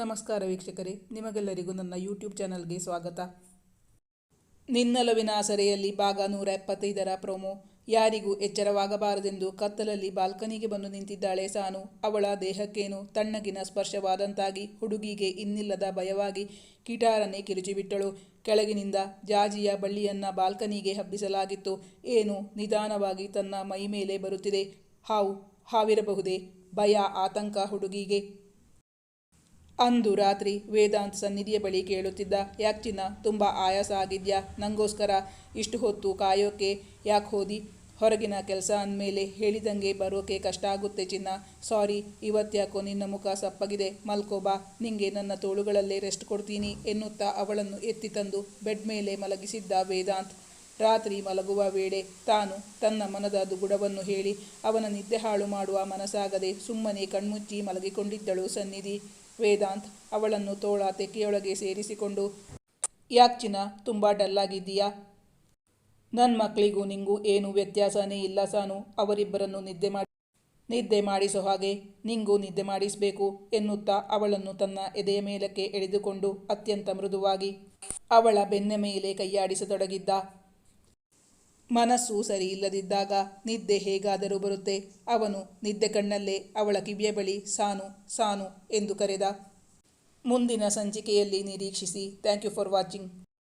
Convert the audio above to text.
ನಮಸ್ಕಾರ ವೀಕ್ಷಕರೇ, ನಿಮಗೆಲ್ಲರಿಗೂ ನನ್ನ ಯೂಟ್ಯೂಬ್ ಚಾನಲ್ಗೆ ಸ್ವಾಗತ. ನಿನ್ನಲವಿನ ಸರೆಯಲ್ಲಿ ಭಾಗ ನೂರ ಎಪ್ಪತ್ತೈದರ ಪ್ರೊಮೋ ಯಾರಿಗೂ ಎಚ್ಚರವಾಗಬಾರದೆಂದು ಕತ್ತಲಲ್ಲಿ ಬಾಲ್ಕನಿಗೆ ಬಂದು ನಿಂತಿದ್ದಾಳೆ ಸಾನು. ಅವಳ ದೇಹಕ್ಕೇನು ತಣ್ಣಗಿನ ಸ್ಪರ್ಶವಾದಂತಾಗಿ ಹುಡುಗಿಗೆ ಇನ್ನಿಲ್ಲದ ಭಯವಾಗಿ ಕಿಟಾರನೆ ಕಿರುಚಿಬಿಟ್ಟಳು. ಕೆಳಗಿನಿಂದ ಜಾಜಿಯ ಬಳ್ಳಿಯನ್ನ ಬಾಲ್ಕನಿಗೆ ಹಬ್ಬಿಸಲಾಗಿತ್ತು. ಏನು ನಿಧಾನವಾಗಿ ತನ್ನ ಮೈ ಮೇಲೆ ಬರುತ್ತಿದೆ. ಹಾವು ಹಾವಿರಬಹುದೇ? ಭಯ, ಆತಂಕ ಹುಡುಗಿಗೆ. ಅಂದು ರಾತ್ರಿ ವೇದಾಂತ್ ಸನ್ನಿಧಿಯ ಬಳಿ ಕೇಳುತ್ತಿದ್ದ, ಯಾಕ್ ಚಿನ್ನ, ತುಂಬ ಆಯಾಸ ಆಗಿದ್ಯಾ? ನಂಗೋಸ್ಕರ ಇಷ್ಟು ಹೊತ್ತು ಕಾಯೋಕೆ ಯಾಕೆ ಹೋದಿ? ಹೊರಗಿನ ಕೆಲಸ ಅಂದಮೇಲೆ ಹೇಳಿದಂಗೆ ಬರೋಕೆ ಕಷ್ಟ ಆಗುತ್ತೆ ಚಿನ್ನ. ಸಾರಿ, ಇವತ್ತ್ಯಾಕೋ ನಿನ್ನ ಮುಖ ಸಪ್ಪಗಿದೆ. ಮಲ್ಕೋ ಬಾ, ನಿಂಗೆ ನನ್ನ ತೋಳುಗಳಲ್ಲೇ ರೆಸ್ಟ್ ಕೊಡ್ತೀನಿ ಎನ್ನುತ್ತಾ ಅವಳನ್ನು ಎತ್ತಿ ತಂದು ಬೆಡ್ ಮೇಲೆ ಮಲಗಿಸಿದ್ದ ವೇದಾಂತ್. ರಾತ್ರಿ ಮಲಗುವ ವೇಳೆ ತಾನು ತನ್ನ ಮನದ ದುಗುಡವನ್ನು ಹೇಳಿ ಅವನ ನಿದ್ದೆ ಹಾಳು ಮಾಡುವ ಮನಸ್ಸಾಗದೆ ಸುಮ್ಮನೆ ಕಣ್ಮುಚ್ಚಿ ಮಲಗಿಕೊಂಡಿದ್ದಳು ಸನ್ನಿಧಿ. ವೇದಾಂತ್, ಅವಳನ್ನು ತೋಳ ತೆಕ್ಕೆಯೊಳಗೆ ಸೇರಿಸಿಕೊಂಡು ಯಾಕ್ಚಿನ ತುಂಬ ಡಲ್ಲಾಗಿದ್ದೀಯಾ ನನ್ನ ಮಕ್ಕಳಿಗೂ ನಿಂಗೂ ಏನು ವ್ಯತ್ಯಾಸನೇ ಇಲ್ಲ ಸಾನು, ಅವರಿಬ್ಬರನ್ನು ನಿದ್ದೆ ಮಾಡಿ, ನಿದ್ದೆ ಮಾಡಿಸೋ ಹಾಗೆ ನಿಂಗೂ ನಿದ್ದೆ ಮಾಡಿಸಬೇಕು ಎನ್ನುತ್ತಾ ಅವಳನ್ನು ತನ್ನ ಎದೆಯ ಮೇಲಕ್ಕೆ ಎಳೆದುಕೊಂಡು ಅತ್ಯಂತ ಮೃದುವಾಗಿ ಅವಳ ಬೆನ್ನ ಮೇಲೆ ಕೈಯಾಡಿಸತೊಡಗಿದ್ದ. ಮನಸ್ಸು ಸರಿ ಇಲ್ಲದಿದ್ದಾಗ ನಿದ್ದೆ ಹೇಗಾದರೂ ಬರುತ್ತೆ. ಅವನು ನಿದ್ದೆ ಕಣ್ಣಲ್ಲೇ ಅವಳ ಕಿವಿಯ ಬಳಿ ಸಾನು ಸಾನು ಎಂದು ಕರೆದ. ಮುಂದಿನ ಸಂಚಿಕೆಯಲ್ಲಿ ನಿರೀಕ್ಷಿಸಿ. Thank you for watching.